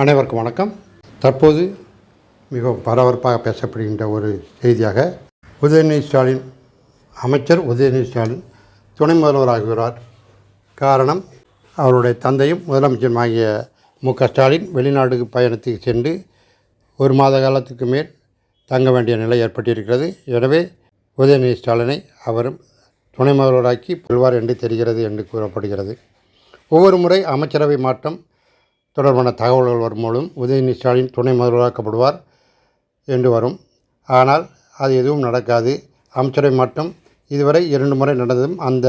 அனைவருக்கும் வணக்கம். தற்போது மிகவும் பரபரப்பாக பேசப்படுகின்ற ஒரு செய்தியாக உதயநிதி ஸ்டாலின் அமைச்சர் உதயநிதி ஸ்டாலின் துணை முதல்வராகிறார் காரணம் அவருடைய தந்தையும் முதலமைச்சருமாகிய மு க ஸ்டாலின் வெளிநாடு பயணத்துக்கு சென்று ஒரு மாத காலத்துக்கு மேல் தங்க வேண்டிய நிலை ஏற்பட்டிருக்கிறது. எனவே உதயநிதி ஸ்டாலினை அவரும் துணை முதல்வராக்கி கொள்வார் என்று தெரிகிறது என்று கூறப்படுகிறது. ஒவ்வொரு முறை அமைச்சரவை மாற்றம் தொடர்பான தகவல்கள் வரும் மூலம் உதயநிதி ஸ்டாலின் துணை முதல்வராக்கப்படுவார் என்று வரும். ஆனால் அது எதுவும் நடக்காது. அமைச்சரை மட்டும் இதுவரை இரண்டு முறை நடந்ததும் அந்த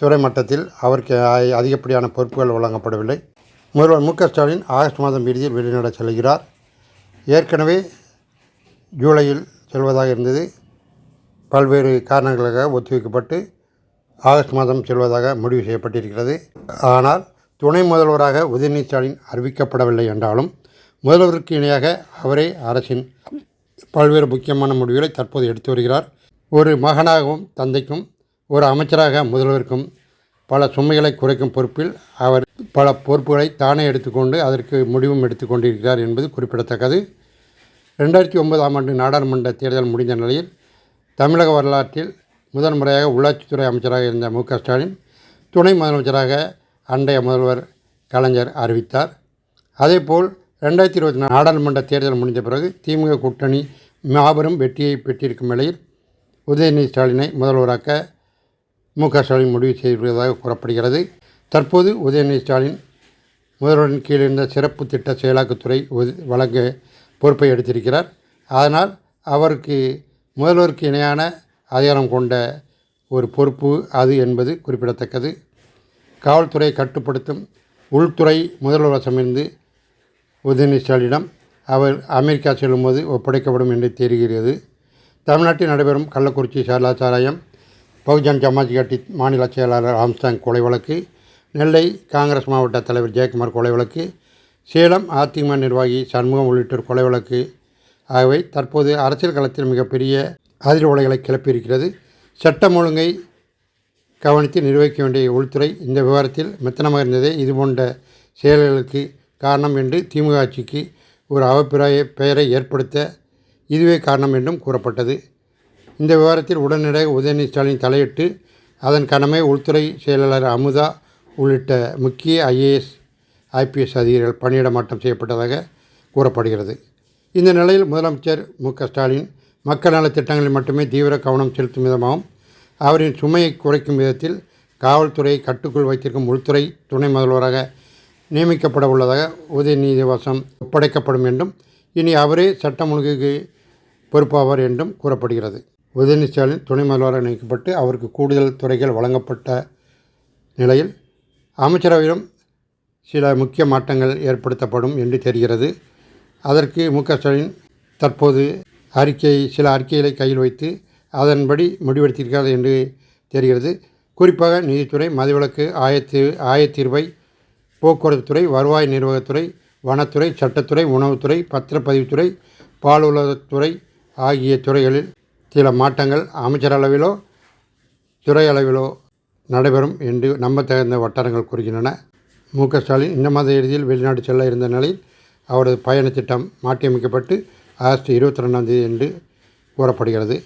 துறை மட்டத்தில் அவருக்கு அதிகப்படியான பொறுப்புகள் வழங்கப்படவில்லை. முதல்வர் மு க ஸ்டாலின் ஆகஸ்ட் மாதம் இறுதியில் வெளிநாடு செல்கிறார். ஏற்கனவே ஜூலையில் செல்வதாக இருந்தது. பல்வேறு காரணங்களுக்காக ஒத்திவைக்கப்பட்டு ஆகஸ்ட் மாதம் செல்வதாக முடிவு செய்யப்பட்டிருக்கிறது. ஆனால் துணை முதல்வராக உதயநிதி ஸ்டாலின் அறிவிக்கப்படவில்லை என்றாலும் முதல்வருக்கு இணையாக அவரே அரசின் பல்வேறு முக்கியமான முடிவுகளை தற்போது எடுத்து வருகிறார். ஒரு மகனாகவும் தந்தைக்கும் ஒரு அமைச்சராக முதல்வருக்கும் பல சுமைகளை குறைக்கும் பொறுப்பில் அவர் பல பொறுப்புகளை தானே எடுத்துக்கொண்டு அதற்கு முடிவும் எடுத்துக்கொண்டிருக்கிறார் என்பது குறிப்பிடத்தக்கது. ரெண்டாயிரத்தி ஒன்பதாம் ஆண்டு நாடாளுமன்ற தேர்தல் முடிந்த நிலையில் தமிழக வரலாற்றில் முதன் முறையாக உள்ளாட்சித்துறை அமைச்சராக இருந்த மு க ஸ்டாலின் துணை முதலமைச்சராக அண்டைய முதல்வர் கலைஞர் அறிவித்தார். அதேபோல் ரெண்டாயிரத்தி இருபத்தி நாலு நாடாளுமன்ற தேர்தல் முடிந்த பிறகு திமுக கூட்டணி மாபெரும் வெற்றியை பெற்றிருக்கும் நிலையில் உதயநிதி ஸ்டாலினை முதல்வராக்க மு க ஸ்டாலின் முடிவு செய்திருப்பதாக கூறப்படுகிறது. தற்போது உதயநிதி ஸ்டாலின் முதல்வரின் கீழ் இருந்த சிறப்பு திட்ட செயலாக்கத்துறை வழங்க பொறுப்பை எடுத்திருக்கிறார். அதனால் அவருக்கு முதல்வருக்கு இணையான அதிகாரம் கொண்ட ஒரு பொறுப்பு அது என்பது குறிப்பிடத்தக்கது. காவல்துறையை கட்டுப்படுத்தும் உள்துறை முதல்வர் வசமிருந்து உதயநிதி ஸ்டாலினிடம் அவர் அமெரிக்கா செல்லும்போது ஒப்படைக்கப்படும் என்று தெரிகிறது. தமிழ்நாட்டில் நடைபெறும் கள்ளக்குறிச்சி சாரலா பகுஜன் சமாஜ் கட்சி மாநில செயலாளர் ஆம்ஸ்டாங் கொலை வழக்கு நெல்லை காங்கிரஸ் மாவட்ட தலைவர் ஜெயக்குமார் கொலை வழக்கு சேலம் அதிமுக நிர்வாகி சண்முகம் உள்ளிட்டோர் கொலை வழக்கு ஆகியவை தற்போது அரசியல் களத்தில் மிகப்பெரிய அதிர்வலைகளை கிளப்பியிருக்கிறது. சட்டம் ஒழுங்கை கவனித்து நிர்வகிக்க வேண்டிய உள்துறை இந்த விவகாரத்தில் மெத்தனமாக இருந்ததே இதுபோன்ற செயல்களுக்கு காரணம் என்று திமுக ஆட்சிக்கு ஒரு அவப்பிராய பெயரை ஏற்படுத்த இதுவே காரணம் என்றும் கூறப்பட்டது. இந்த விவகாரத்தில் உடனடியாக உதயநிதி ஸ்டாலின் தலையிட்டு அதன் கடமை உள்துறை செயலாளர் அமுதா உள்ளிட்ட முக்கிய ஐஏஎஸ் ஐபிஎஸ் அதிகாரிகள் பணியிட மாற்றம் செய்யப்பட்டதாக கூறப்படுகிறது. இந்த நிலையில் முதலமைச்சர் மு க ஸ்டாலின் மக்கள் நலத் திட்டங்களில் மட்டுமே தீவிர கவனம் செலுத்தும் விதமாகவும் அவரின் சுமையை குறைக்கும் விதத்தில் காவல்துறையை கட்டுக்குள் வைத்திருக்கும் உள்துறை துணை முதல்வராக நியமிக்கப்பட உள்ளதாக உதயநிதி வசம் ஒப்படைக்கப்படும் என்றும் இனி அவரே சட்டம் ஒழுங்குக்கு பொறுப்பாவார் என்றும் கூறப்படுகிறது. உதயநிதி ஸ்டாலின் துணை முதல்வராக நியமிக்கப்பட்டு அவருக்கு கூடுதல் துறைகள் வழங்கப்பட்ட நிலையில் அமைச்சரவையிலும் சில முக்கிய மாற்றங்கள் ஏற்படுத்தப்படும் என்று தெரிகிறது. அதற்கு மு க ஸ்டாலின் தற்போது அறிக்கை சில அறிக்கைகளை கையில் வைத்து அதன்படி முடிவெடுத்திருக்காது என்று தெரிகிறது. குறிப்பாக நிதித்துறை மதுவிலக்கு ஆயத்தீ ஆயத்தீர்வை போக்குவரத்துத்துறை வருவாய் நிர்வாகத்துறை வனத்துறை சட்டத்துறை உணவுத்துறை பத்திரப்பதிவுத்துறை பாலுலகத்துறை ஆகிய துறைகளில் சில மாற்றங்கள் அமைச்சர் அளவிலோ துறை அளவிலோ நடைபெறும் என்று நம்பத்தகுந்த வட்டாரங்கள் கூறுகின்றன. மு. க. ஸ்டாலின் இந்த மாத இறுதியில் வெளிநாடு செல்ல இருந்த நிலையில் அவரது பயண திட்டம் மாற்றியமைக்கப்பட்டு ஆகஸ்ட் இருபத்தி ரெண்டாம் தேதி என்று கூறப்படுகிறது.